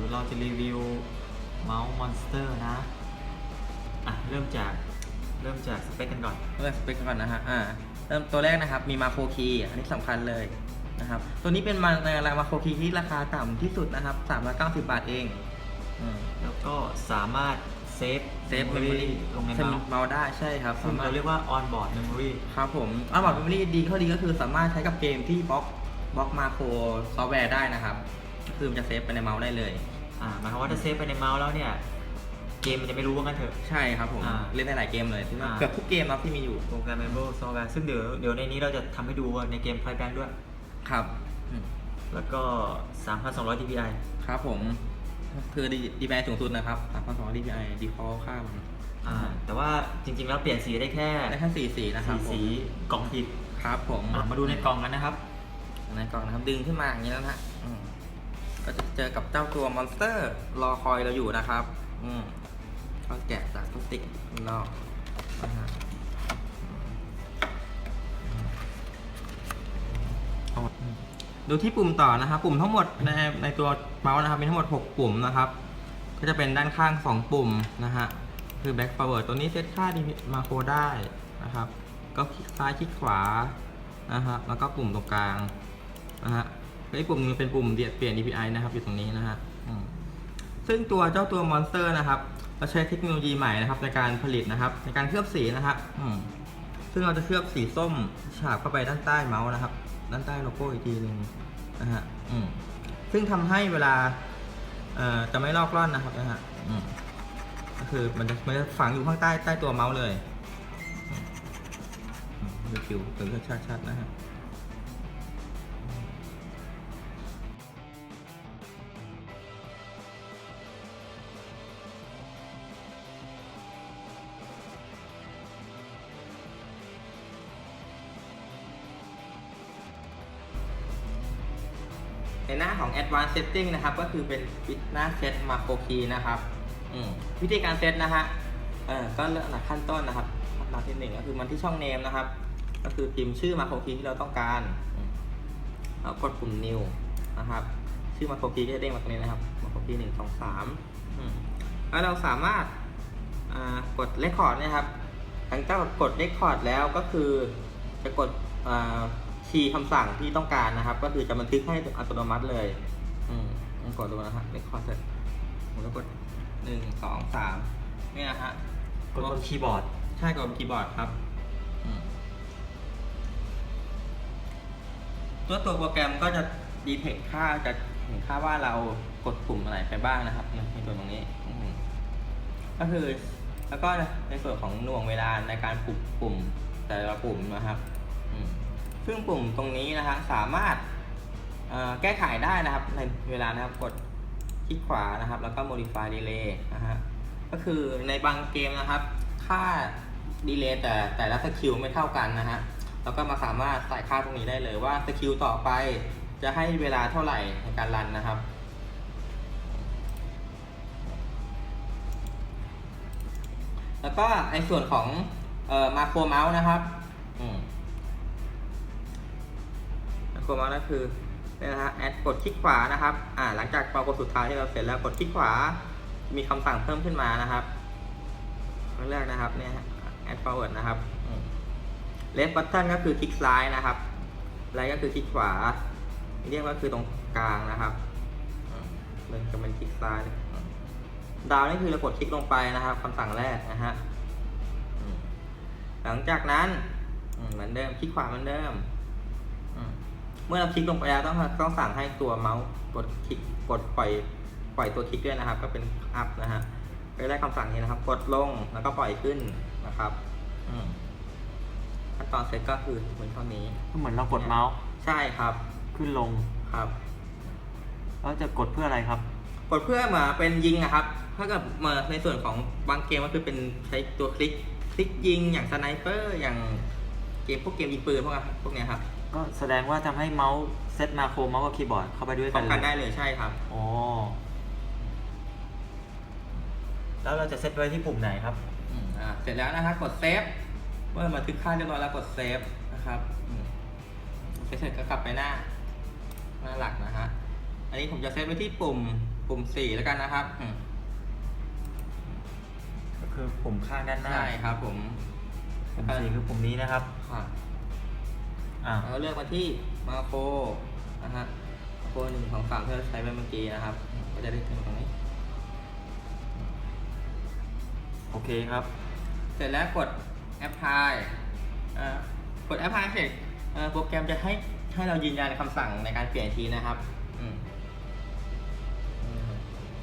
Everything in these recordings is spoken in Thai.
ดี๋ยวเราจะรีวิวเมาส์มอนสเตอร์นะ อะ เริ่มจากเริ่มจากสเปคกันก่อนเริ่มสเปคก่อนนะฮะ อ่า เริ่มตัวแรกนะครับ มีมาโครคีย์อันนี้สำคัญเลยนะครับ ตัวนี้เป็นมาในราคามาโครคีย์ที่ราคาต่ำที่สุดนะครับ390 บาทเองอืมแล้วก็สามารถเซฟเซฟเมมโม memory รี่ลงในเซฟเมาส์เมาส์ได้ใช่ครับซึ่งเราเรียกว่า on board memory ครับผมอัลบอร์ดเมมโมรี่ดีข้อดีก็คือสามารถใช้กับเกมที่บล็อกบล็อกมาโครซอฟต์แวร์ได้นะครับก็ คือมันจะเซฟไปในเมาส์ได้เลย อ่าหมายความว่าถ้าเซฟไปในเมาส์แล้วเนี่ย เกมมันจะไม่รู้ว่างั้นเถอะ ใช่ครับผม อ่าเล่นได้หลายเกมเลยที่ว่าอ่า เกือบทุกเกมนะที่มีอยู่ programmable software ซึ่งเดี๋ยวเดี๋ยวในนี้เราจะทำให้ดูว่าในเกม Flybank ด้วย ครับอืมแล้วก็ 3,200 dpi ครับผม คือดีดีไสูงสุดนะครับ3,200 DPI default ค่ามันอ่าแต่ว่าจริงๆแล้วเปลี่ยนสีได้แค่ได้แค่สี่สีนะครับสีผมสีกล่องผิดครับผมอะมาดูในกล่องกันนะครับ ในกล่องนะครับดึงขึ้นมาอย่างนี้แล้วนะฮะอืม ก็จะเจอกับเจ้าตัวมอนสเตอร์รอคอยเราอยู่นะครับ อืมก็แกะจากพลาสติกข้างนอกนะฮะดูที่ปุ่มต่อนะครับ ปุ่มทั้งหมดในในตัวเมาส์นะครับมีทั้งหมด 6 ปุ่มนะครับ ก็จะเป็นด้านข้าง 2 ปุ่มนะฮะคือ back forward ตัวนี้เซตค่าดีมาโครได้นะครับ ก็คลิกซ้ายคลิกขวานะครับแล้วก็ปุ่มตรงกลางนะฮะ แล้วปุ่มหนึงเป็นปุ่มเดียดเปลี่ยน DPI นะครับอยู่ตรงนี้นะฮะซึ่งตัวเจ้าตัว Monster นะครับเราใช้เทคโนโลยีใหม่นะครับในการผลิตนะครับ ในการเคลือบสีนะครับซึ่งเราจะเคลือบสีส้มฉาบเข้าไปด้านใต้เมาส์นะครับ ด้านใต้โลโก้อีกทีหนึ่งนะฮะซึ่งทำให้เวลาจะไม่ลอกล่อนนะครับนะฮะก็คือมันจะมันจะฝังอยู่ข้างใต้ใต้ตัวเมาส์เลยดูผิวถึงชัดๆนะฮะ ในหน้าของ Advanced Setting นะครับ ก็คือเป็นหน้าเซตมาโครคีนะครับวิธีการเซตนะฮะก็เริ่มจากขั้นต้นนะครับขั้นตอนที่หนึ่งก็คือมันที่ช่องเนมนะครับ ก็คือพิมพ์ชื่อมาโครคีที่เราต้องการแล้วกดปุ่ม new นะครับ ชื่อมาโครคีก็จะเด้งมาตรงนี้นะครับมาโครคีหนึ่งสองสามแล้วเราสามารถกด record นะครับหลังจากกด record แล้วก็คือจะกด คีย์คำสั่งที่ต้องการนะครับ ก็คือจะบันทึกให้อัตโนมัติเลยอืมลองกดดูนะฮะ record เสร็จผมจะกดหนึ่งสองสามนี่นะฮะกดบนคีย์บอร์ดใช่กดบนคีย์บอร์ดครับอืมตัวตัวโปรแกรมก็จะดีเทคค่าจะเห็นค่าว่าเรากดปุ่มอะไรไปบ้างนะครับในในตัวตรงนี้อืมก็คือ แล้วก็ในส่วนของหน่วงเวลาในการปุ่มปุ่มแต่ละปุ่มนะครับ อืม ซึ่งปุ่มตรงนี้นะฮะสามารถแก้ไขได้นะครับในเวลานะครับกดคลิกขวานะครับ แล้วก็ modify delay นะฮะก็คือในบางเกมนะครับ ค่าดีเลย์แต่แต่ละสกิลไม่เท่ากันนะฮะเราก็มาสามารถใส่ค่าตรงนี้ได้เลยว่าสกิลต่อไปจะให้เวลาเท่าไหร่ในการรันนะครับแล้วก็ในส่วนของเอ่อมาโครเมาส์นะครับ โครเมาก็คือเนี่ยนะฮะแอดกดคลิกขวานะครับอ่าหลังจากปรากฏสุดท้ายที่เราเสร็จแล้วกดคลิกขวา มีคำสั่งเพิ่มขึ้นมานะครับครั้งแรกนะครับเนี่ยฮะ add forward นะครับ left button ก็คือคลิกซ้ายนะครับ right ก็คือคลิกขวา medium ก็คือตรงกลางนะครับอืมมันจะเป็นคลิกซ้ายอืม down นี่คือเรากดคลิกลงไปนะครับคำสั่งแรกนะฮะหลังจากนั้นเหมือนเดิมคลิกขวาเหมือนเดิม เมื่อเราคลิกลงไปแล้วต้องต้องสั่งให้ตัวเมาส์กดคลิกกดปล่อยปล่อยตัวคลิกด้วยนะครับ ก็เป็นอัพนะฮะก็ได้คำสั่งนี้นะครับ กดลงแล้วก็ปล่อยขึ้นนะครับอืมขั้นตอนเสร็จก็คือเหมือนเท่านี้ก็เหมือนเรากดเมาส์ใช่ครับ ขึ้นลงครับแล้วจะกดเพื่ออะไรครับ กดเพื่อมาเป็นยิงนะครับ ถ้าเกิดมาในส่วนของบางเกมก็คือเป็นใช้ตัวคลิก คลิกยิงอย่างสไนเปอร์อย่างเกมพวกเกมยิงปืนพวกพวกเนี้ยครับ ก็แสดงว่าทำให้เมาส์เซตมาโครเมาส์กับคีย์บอร์ดเข้าไปด้วยป้กัอนงเลกันได้ยเลยใช่ครับ อ๋อแล้วเราจะเซตไว้ที่ปุ่มไหนครับ อืมอ่าเสร็จแล้วนะครับกดเซฟเมื่อบันทึกค่าเรียบร้อยแล้วกดเซฟนะครับอืมเสร็จก็กลับไปหน้า หน้าหลักนะฮะอันนี้ผมจะเซฟไว้ที่ปุ่มปุ่มสี่แล้วกันนะครับอืมก็คือปุ่มข้างด้านหน้าใช่ครับผมปุ่มสี่คือปุ่มนี้นะครับ ค่ะ อ่าเราเลือกมาที่มาโครนะฮะมาโครหนึ่งสองสามที่เราใช้ไปเมื่อกี้นะครับ ก็จะได้ถึงตรงนี้ โอเคครับ เสร็จแล้วกด apply อ่ากด apply เสร็จเอ่อโปรแกรมจะให้ให้เรายืนยันคำสั่งในการเปลี่ยนทีนะครับอืมอืม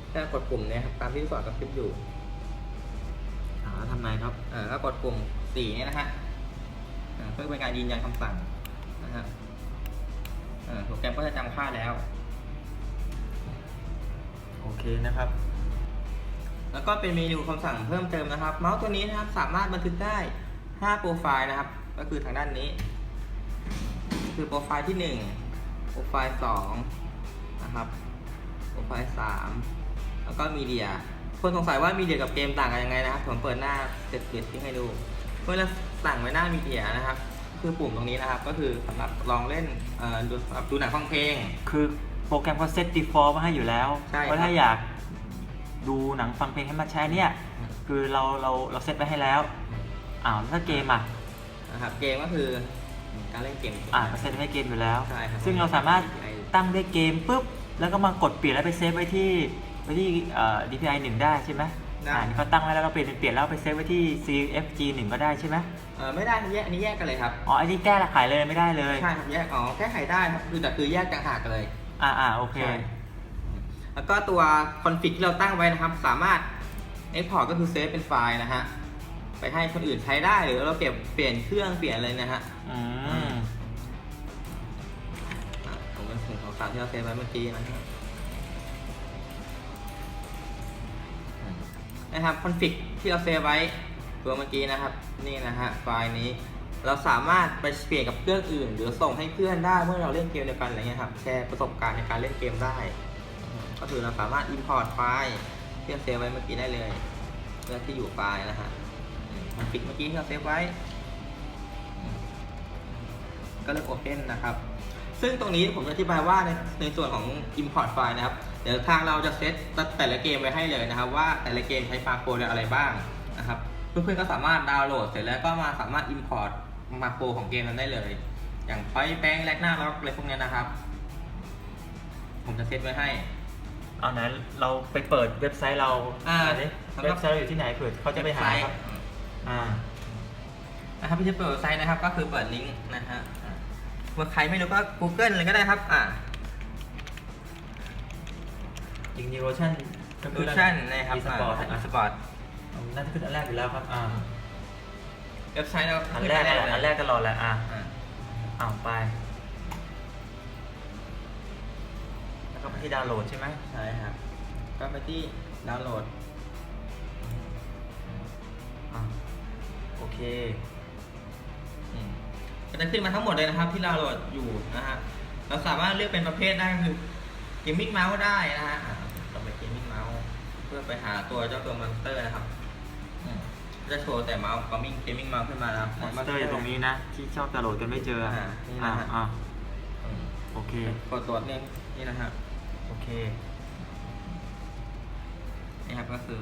แค่กดปุ่มเนี้ยครับตามที่สอนกับคลิปอยู่ อ่าแล้วทำไงครับอ่าแล้วกดปุ่มสี่เนี่ยนะฮะอ่าเพื่อเป็นการยืนยันคำสั่ง นะฮะอ่าโปรแกรมก็จะจำค่าแล้ว โอเคนะครับ แล้วก็เป็นเมนูคำสั่งเพิ่มเติมนะครับ เมาส์ตัวนี้นะครับสามารถบันทึกได้ 5 โปรไฟล์นะครับ ก็คือทางด้านนี้ คือโปรไฟล์ที่ 1 โปรไฟล์ 2 นะครับ โปรไฟล์ 3 แล้วก็มีเดีย คนสงสัยว่ามีเดียกับเกมต่างกันยังไงนะครับ ผมเปิดหน้าเสร็จเสร็จให้ดู เมื่อเราสั่งไว้หน้ามีเดียนะครับ คือปุ่มตรงนี้นะครับ ก็คือสำหรับลองเล่นเอ่อดูสำหรับดูหนังฟังเพลง คือโปรแกรมเขาเซต default มาให้อยู่แล้ว ใช่ครับว่าถ้าอยากดูหนังฟังเพลงให้มาใช้เนี่ย คือเราเราเราเซตไว้ให้แล้ว อ้าวแล้วถ้าเกมอะ นะครับเกมก็คือการเล่นเกม อ่าก็เซตไว้ให้เกมอยู่แล้ว ใช่ครับ ซึ่งเราสามารถตั้งด้วยเกมปุ๊บ แล้วก็มากดเปลี่ยนแล้วไปเซฟไว้ที่ไว้ที่เอ่อ DPI 1 ได้ใช่ไหม ได้อ่านี่เขาตั้งไว้แล้วเราเปลี่ยนเปลี่ยนแล้วไปเซฟไว้ที่ CFG 1ก็ได้ใช่ไหมเออไม่ได้ครับแยกอันนี้แยกกันเลยครับอ๋ออันนี้แก้ละขายเลยไม่ได้เลยใช่ครับแยกอ๋อแก้ไขได้ครับคือแต่คือแยกต่างหากเลย อ่าอ่าโอเค ใช่ แล้วก็ตัวคอนฟิกที่เราตั้งไว้นะครับสามารถ Export ก็คือเซฟเป็นไฟล์นะฮะไปให้คนอื่นใช้ได้หรือเราเก็บเปลี่ยนเครื่องเปลี่ยนเลยนะฮะ อืม อะผมเป็นสิ่งของสามที่เราเซฟไว้เมื่อกี้นะฮะอื นะครับคอนฟิกที่เราเซฟไว้ตัวเมื่อกี้นะครับ นี่นะฮะไฟล์นี้ เราสามารถไปเปลี่ยนกับเครื่องอื่น หรือส่งให้เพื่อนได้เมื่อเราเล่นเกมเดียวกันอะไรเงี้ยครับแชร์ประสบการณ์ในการเล่นเกมได้ ก็คือเราสามารถ import ไฟล์ที่เราเซฟไว้เมื่อกี้ได้เลยเพื่อที่อยู่ไฟล์นะฮะคอนฟิกเมื่อกี้ที่เราเซฟไว้ ก็เลือก open นะครับซึ่งตรงนี้ผมจะอธิบายว่าในในส่วนของ import ไฟล์นะครับ เดี๋ยวทางเราจะเซตแต่ละเกมไว้ให้เลยนะครับ ว่าแต่ละเกมใช้ฟาโคอะไรบ้างนะครับเพื่อนๆก็สามารถดาวน์โหลดเสร็จแล้วก็มาสามารถ import มาโคของเกมนั้นได้เลย อย่างไฟแบงแลกหน้าล็อกอะไรพวกเนี้ยนะครับ ผมจะเซตไว้ให้เอาไหนเราไปเปิดเว็บไซต์เราอ่าดิสำหรับเว็บไซต์เราอยู่ที่ไหนเผื่อเขาจะไปหาครับอ่านะครับที่จะเปิดเว็บไซต์นะครับ ก็คือเปิดลิงก์นะฮะอ่าเมื่อใครไม่รู้ก็ Google เลยก็ได้ครับ อ่า จริงๆโรชั่นดูชั่นนะครับสปอร์ตอ่าสปอร์ตน่าจะขึ้นอันแรกอยู่แล้วครับอ่าเว็บไซต์เราอันแรกขึ้อันแรกตลอดแหละอ่าอ่าอ้าวไป แล้วก็ไปที่ดาวน์โหลดใช่ไหมใช่ครับ ก็ไปที่ดาวน์โหลดอ่าโอเคอืมก็จะขึ้นมาทั้งหมดเลยนะครับ ที่ดาวน์โหลดอยู่นะฮะ เราสามารถเลือกเป็นประเภทได้ก็คือเกมมิ่งเมาส์ได้นะฮะ พื่อไปหาตัวเจ้าตัวมอนสเตอร์นะครับ อืมจะโชว์แต่เมาส์กมิ่งเกมมิ่งเมาส์ขึ้นมานะครับ มอนสเตอร์อยู่ตรงนี้นะ ที่ชอบดาวน์โหลดกันไม่เจออ่านี่นะอ่าฮะ อ่าอืมโอเค กดตัวจเนี่ยนี่นะฮะโอเค นี่ครับก็คือ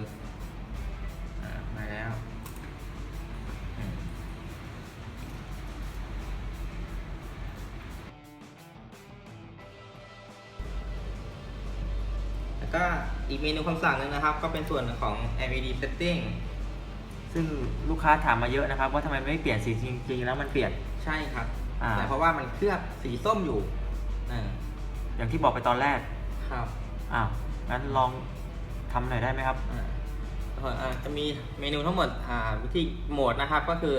อ่ามาแล้ว อืมแล้วก็ อีกเมนูคำสั่งหนึงนะครับ ก็เป็นส่วนของ LED setting ซึ่งลูกค้าถามมาเยอะนะครับ ว่าทำไมไม่เปลี่ยนสีจริงๆแล้วมันเปลี่ยน ใช่ครับ อ่า แต่เพราะว่ามันเคลือบสีส้มอยู่อ่าอย่างที่บอกไปตอนแรกครับอ้าวงั้นลองทำหน่อยได้ไหมครับ อ่าเอ่ออ่าจะมีเมนูทั้งหมดอ่าวิธีโหมดนะครับก็คือ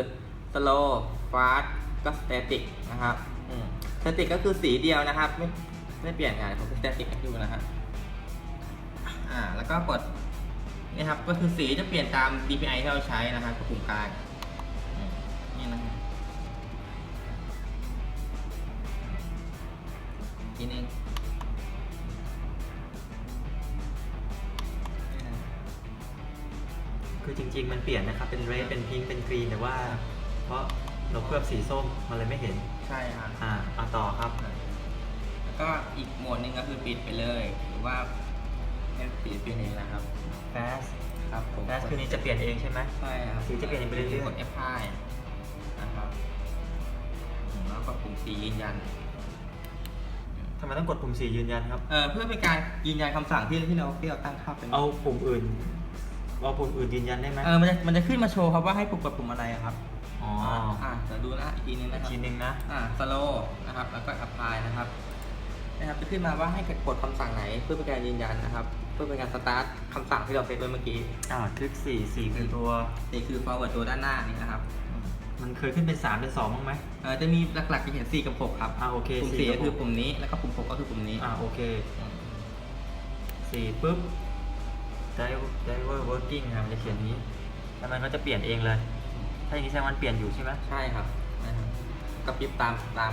slow fast ก็ static นะครับอืม static ก็คือสีเดียวนะครับ ไม่ไม่เปลี่ยนงานผม static ให้ดูนะฮะ อ่าแล้วก็กดนี่ครับก็คือสีจะเปลี่ยนตาม DPI ที่เราใช้นะครับกับปุ่มกลางอืมนี่นะฮะทีนึงนี่นะคือจริง ๆ มันเปลี่ยนนะครับ เป็นเรดเป็นพิงค์เป็นกรีน แต่ว่า เพราะเราเคลือบสีส้มมันเลยไม่เห็น ใช่ครับอ่าเอาต่อครับ แล้วก็อีกโหมดหนึ่งก็คือปิดไปเลย หรือว่า ให้สีเปลี่ยนเองนะครับ fast ครับผม fast คือนี้จะเปลี่ยนเองใช่ไหม ใช่ครับสีจะเปลี่ยนไปเรื่อยๆ กด F5 นะครับแล้วก็ปุ่มสียืนยัน ทำไมต้องกดปุ่มสียืนยันครับ เอ่อเพื่อเป็นการยืนยันคำสั่งที่ที่เราที่เราตั้งค่าเป็นเอาปุ่มอื่นเอาปุ่มอื่นยืนยันได้ไหมเออมันจะมันจะขึ้นมาโชว์ครับว่าให้ปุ่มกดปุ่มอะไรอะครับอ๋ออ่าเดี๋ยวดูนะอีกทีนึงอีนะกครับทีนึงนะ อ่า slow นะครับ แล้วก็ apply นะครับ นะครับจะขึ้นมาว่าให้กดคำสั่งไหนเพื่อเป็นการยืนยันนะครับ เพื่อเป็นการ start คำสั่งที่เราเซตไว้เมื่อกี้อ่าคลิกสี่สี่คือตัวนี่คือ forward ตัวด้านหน้านี่นะครับ มันเคยขึ้นเป็นสามเป็นสองบ้างไหมเออจะมีหลักๆจะเห็น4กับ6ครับอ่าโอเคปุ่มสี่4กับก็คือหกปุ่มนี้แล้วก็ปุ่ม6ก็คือปุ่มนี้อ่าโอเคอืมสี่ปุ๊บ driver driver working ครับมันจะเขียนนี้แล้วมันก็จะเปลี่ยนเองเลย ถ้าอย่างนี้แสดงว่ามันเปลี่ยนอยู่ใช่ไหมใช่ครับนะครับกระพริบตามตาม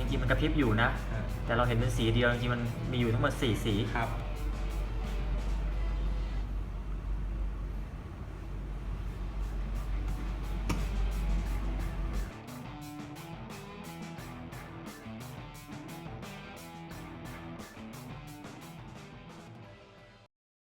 จริงๆมันกระพริบอยู่นะอ่าแต่เราเห็นเป็นสีเดียวจริงๆมันมีอยู่ทั้งหมดสี่สี ครับ